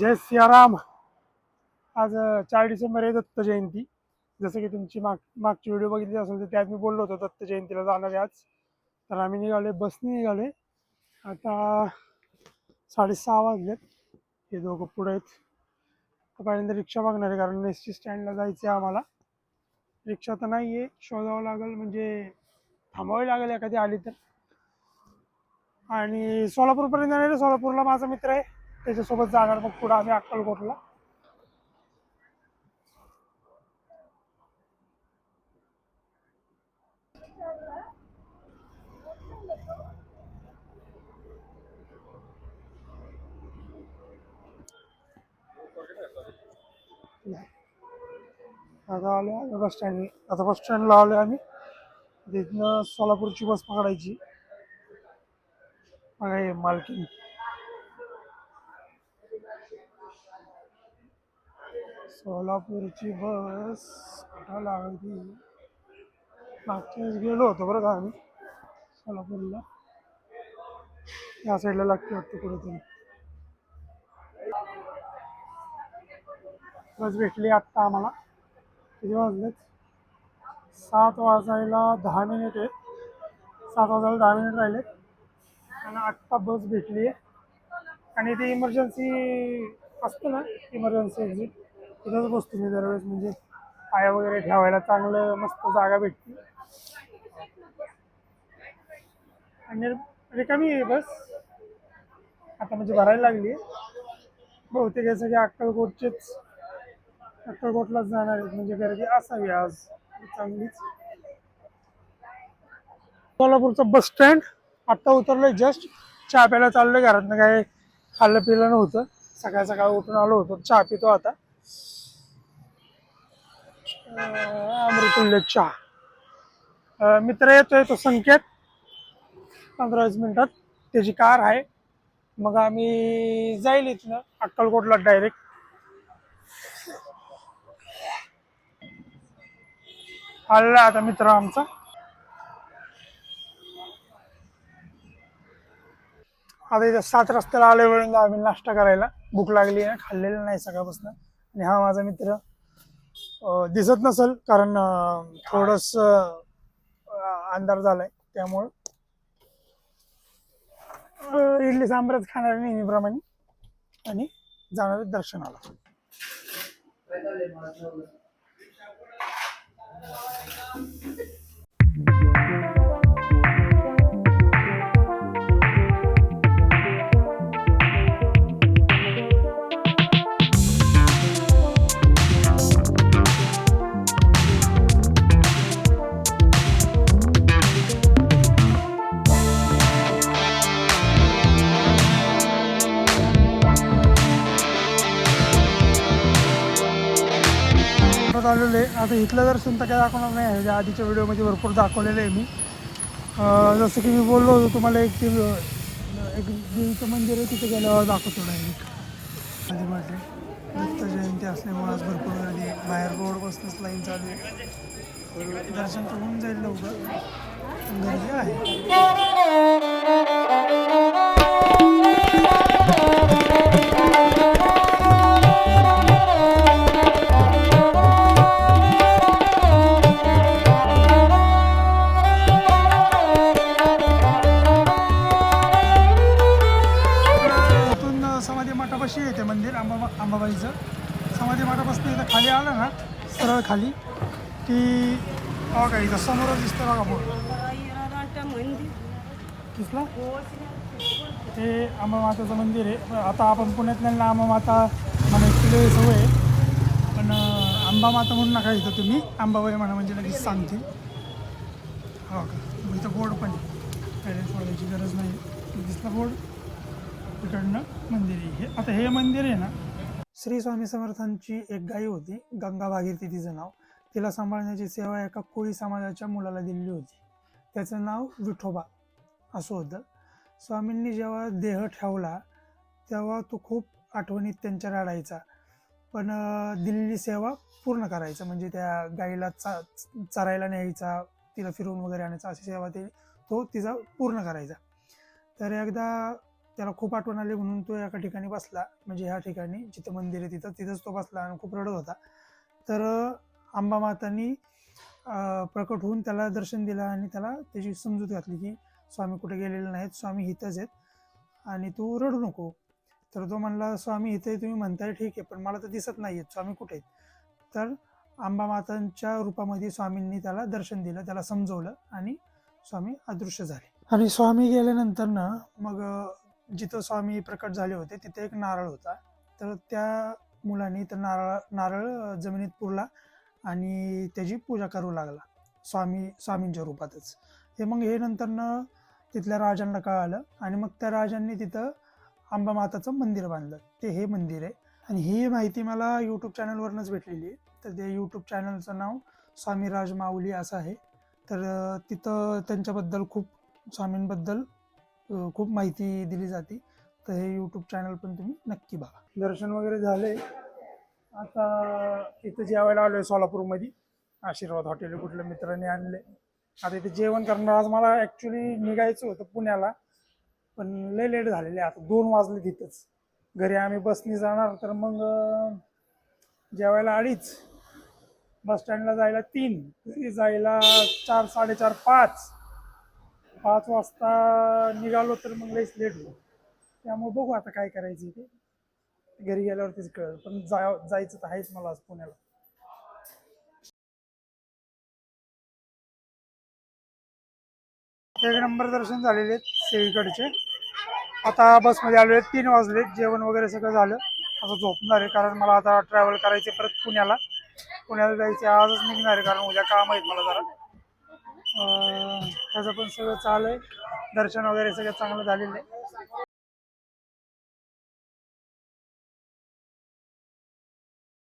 जय सियाराम. आज चार डिसेंबर आहे दत्त जयंती. जसं की तुमची माग मागची व्हिडिओ बघितली असेल तर त्यात मी बोललो होतो दत्त जयंतीला जाणार आहे आज. तर आम्ही निघालोय बसने निघालोय. आता साडेसहा वाजलेत. हे दोघं पुढे आहेत. तर पहिल्यांदा रिक्षा बघणार आहे कारण एस टी स्टँडला जायचं आहे आम्हाला. रिक्षा तर नाही आहे शोधावं लागेल म्हणजे थांबावी लागेल एखादी आली तर. आणि सोलापूरपर्यंत जाणार सोलापूरला माझा मित्र आहे. त्याच्यासोबत जाणार मग पुढं आम्ही अक्कलकोटला. आता आलो आम्ही बस स्टँड आता बस स्टँडला आलो आम्ही. तिथनं सोलापूरची बस पकडायची. मालकी. सोलापूरची बस कुठं लागली मागच्या वेळेस गेलो होतो बरं का आम्ही सोलापूरला. या साईडला लागते वाटतं कुठेतरी. बस भेटली आत्ता आम्हाला. किती वाजलेत? सात वाजायला दहा मिनिट आहे सात वाजायला दहा मिनिट राहिले आणि आत्ता बस भेटली आहे आणि ती इमर्जन्सी असतं ना इमर्जन्सी एक्झिट तिथंच बसतो मी दरवेळेस म्हणजे पाया वगैरे ठेवायला चांगलं मस्त जागा भेटते. आणि रिकामी आहे बस. आता म्हणजे भरायला लागली बहुतेक हे सगळे अक्कलकोटचेच अक्कलकोटलाच जाणार आहेत. म्हणजे गर्दी असावी आज चांगलीच. कोल्हापूरचं बस स्टँड आत्ता उतरलोय जस्ट चहा प्यायला चाललोय घरातनं काय खाल्लं पिलं नव्हतं. सकाळ सकाळ उठून आलो होतो चहा पितो आता. अमृतुल्य चहा मित्र येतोय तो संकेत. पंधरा वीस मिनिटात. त्याची कार आहे. मग आम्ही जाईल इथनं. अक्कलकोटला डायरेक्ट आलेला आता मित्र आमचा. आता इथं सात रस्त्याला आले वेळेला आम्ही नाश्ता करायला. भूक लागली आहे. खाल्लेलं नाही सकाळपासून. आणि हा माझा मित्र दिसत नसल कारण थोडस अंधार झालाय त्यामुळं इडली सांबारच खाणार नेहमीप्रमाणे आणि जाणार दर्शनाला दाखवत आलेलो आहे. आता इथलं दर्शन तर काय दाखवणार नाही आहे आधीच्या व्हिडिओमध्ये भरपूर दाखवलेलं आहे मी. जसं की मी बोललो होतो तुम्हाला एक ते एक देवीचं मंदिर आहे तिथे गेल्यावर दाखवतो डायरेक्ट आधी म्हटले दत्त जयंती असल्यामुळे आज भरपूर गर्दी आहे. बाहेर रोडपासूनच लाईन चालू आहे. दर्शन तर होऊन जाईल लवकर. गर्दी आहे. मठापाशी येते मंदिर आंबाबा अंबाबाईचं समाधी मठापासून इथं खाली आलं ना सरळ खाली. की बघा इथं समोरच दिसतं बघा बोर्ड. दिसला? हे अंबामाताचं मंदिर आहे. आता आपण पुण्यातल्या अंबामाता म्हणायची सवय आहे. पण अं, अंबामाता म्हणून नका इथं तुम्ही. आंबाबाई म्हणा म्हणजे लगेच सांगतील. हो का? इथं बोर्ड पण आहे. सोडायची गरज नाही. दिसला बोर्ड? तिकडनं मंदिर आहे. हे आता हे मंदिर आहे ना श्री स्वामी समर्थांची एक गाई होती गंगा भागीरथी तिचं नाव. तिला सांभाळण्याची सेवा एका कोळी समाजाच्या मुलाला दिलेली होती. त्याचं नाव विठोबा असं होतं. स्वामींनी जेव्हा देह ठेवला तेव्हा तो खूप आठवणीत त्यांच्या रडायचा पण दिलेली सेवा पूर्ण करायचा. म्हणजे त्या गाईला चा चरायला न्यायचा तिला फिरवून वगैरे आणायचा अशी सेवा ते तो तिचा पूर्ण करायचा. तर एकदा त्याला खूप आठवण आली म्हणून तो एका ठिकाणी बसला म्हणजे ह्या ठिकाणी जिथं मंदिर आहे तिथं तिथंच तो बसला आणि खूप रडत होता. तर आंबा मातांनी प्रकट होऊन त्याला दर्शन दिलं आणि त्याला त्याची समजूत घातली की स्वामी कुठे गेलेले नाहीत स्वामी इथंच आहेत आणि तू रडू नको. तर तो म्हणला स्वामी इथे तुम्ही म्हणताय ठीक आहे पण मला तर दिसत नाही आहेत स्वामी कुठे आहेत? तर आंबा मातांच्या रूपामध्ये स्वामींनी त्याला दर्शन दिलं त्याला समजवलं आणि स्वामी अदृश्य झाले. आणि स्वामी गेल्यानंतर ना मग जिथं स्वामी प्रकट झाले होते तिथे एक नारळ होता. तर त्या मुलांनी तर नारळ नारळ जमिनीत पुरला आणि त्याची पूजा करू लागला स्वामी स्वामींच्या रूपातच. हे मग हे नंतरनं तिथल्या राजांना कळालं आणि मग त्या राजांनी तिथं आंबा माताचं मंदिर बांधलं. ते हे मंदिर आहे. आणि ही माहिती मला यूट्यूब चॅनलवरूनच भेटलेली आहे. तर ते यूट्यूब चॅनलचं नाव स्वामी राज माऊली असं आहे. तर तिथं त्यांच्याबद्दल खूप स्वामींबद्दल खूप माहिती दिली जाते. तर हे यूट्यूब चॅनल पण तुम्ही नक्की बघा. दर्शन वगैरे झाले. आता इथं जेवायला आलोय सोलापूरमध्ये. आशीर्वाद हॉटेल कुठल्या मित्राने आणले. आता इथे जेवण करणार. आज मला ॲक्च्युली निघायचं होतं पुण्याला. पण लय लेट झालेले आता दोन वाजले तिथंच घरी आम्ही बसनी जाणार तर मग जेवायला अडीच. बस स्टँडला जायला तीन. घरी जायला चार साडेचार पाच. पाच वाजता निघालो तर मग लईच लेट होईल. त्यामुळे बघू आता काय करायचं ते. घरी गेल्यावरतीच कळेल. पण जा जायचं तर आहेच मला आज पुण्याला. एक नंबर दर्शन झालेले आहेत सेवीकडचे. आता बसमध्ये आलो आहेत तीन वाजले. जेवण वगैरे सगळं झालं. आता झोपणार आहे कारण मला आता ट्रॅव्हल करायचे परत पुण्याला. पुण्याला जायचे आजच निघणार आहे कारण उद्या काम आहेत मला जरा. त्याचं पण सगळं चालू आहे. दर्शन वगैरे सगळं चांगलं झालेलं आहे.